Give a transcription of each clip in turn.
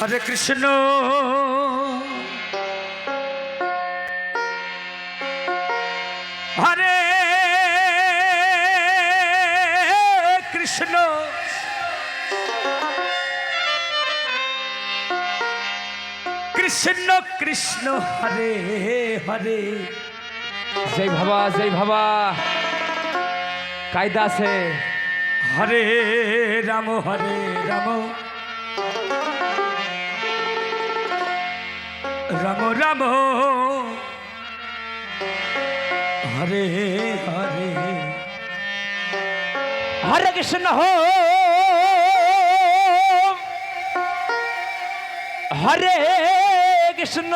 হরে কৃষ্ণ। হরে কৃষ্ণ। কৃষ্ণ কৃষ্ণ হরে হরে। জয় বাবা জয় বাবা। কায়দা আছে। হরে রাম হরে রাম। রাম রাম হরে হরে হরে কৃষ্ণ হো হরে কৃষ্ণ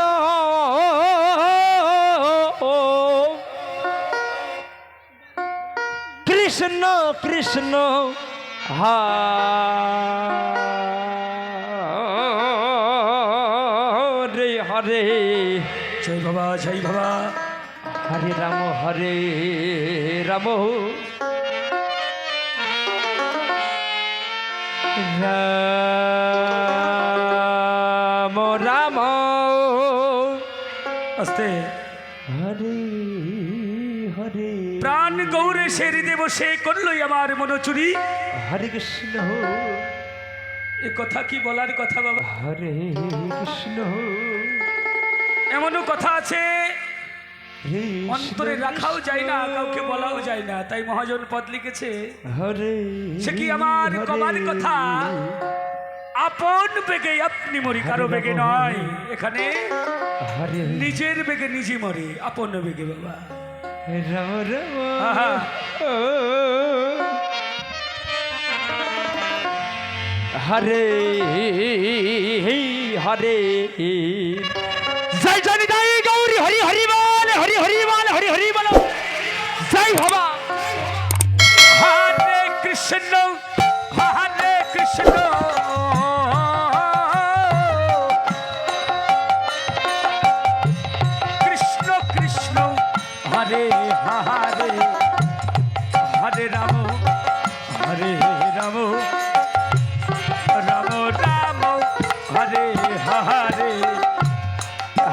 কৃষ্ণ কৃষ্ণ হরে হরে। জয় বাবা জয় বাবা। হরে রাম হরে রাম। রাম রাম। আস্তে। হরে হরে। প্রাণ গৌরে সে হৃদে বসে করলই আমার মনোচুরি। হরে কৃষ্ণ। এ কথা কি বলার কথা বাবা? হরে কৃষ্ণ। এমনও কথা আছে। অন্তরে রাখাও যায় না কাউকে বলাও যায় না। তাই মহাজন পদ লিখেছে সে কি আমার কবার কথা? আপন বেগে আপনি মরি কারও বেগে নয়। এখানে নিজের বেগে নিজে মরে আপন বেগে বাবা। হরে হরে। জয় জয় গৌরী হরি হরি বল হরি হরি বল হরি হরি বল। জয় বাবা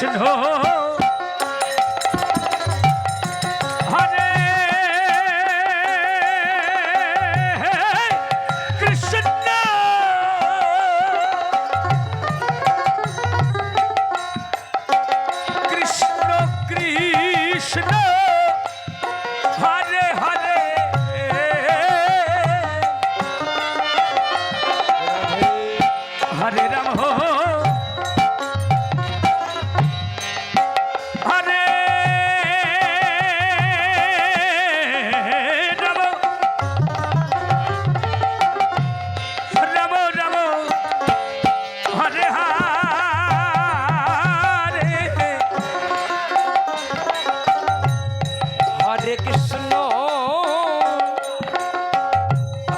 কৃষ্ণ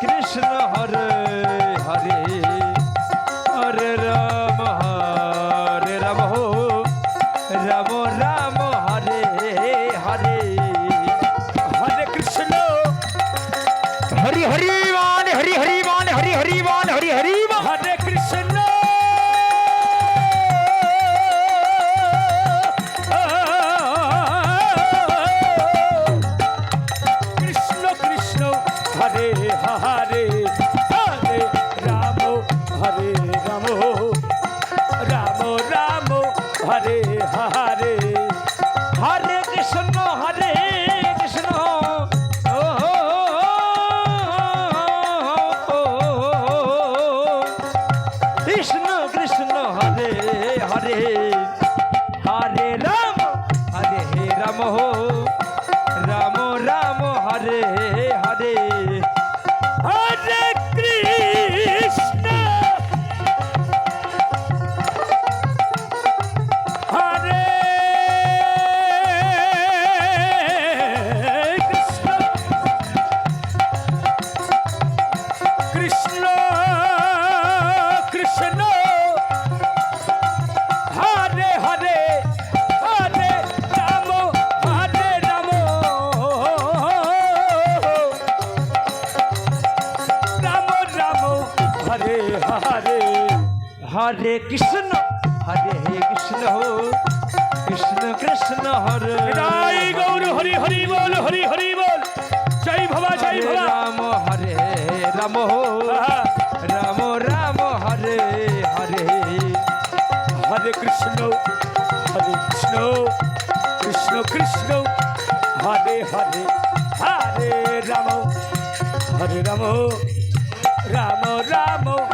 কৃষ্ণ হরে কৃষ্ণ হরে হরে হরে রাম হরে হে রাম রাম হরে কৃষ্ণ হরে কৃষ্ণ কৃষ্ণ কৃষ্ণ হরে। রাই গৌর হরি হরি বল হরি হরি বল। জয় ভবা জয় ভবা। রাম হরে রাম। রাম রাম হরে হরে। হরে কৃষ্ণ হরে কৃষ্ণ। কৃষ্ণ কৃষ্ণ হরে হরে। হরে রাম হরে রাম রাম রাম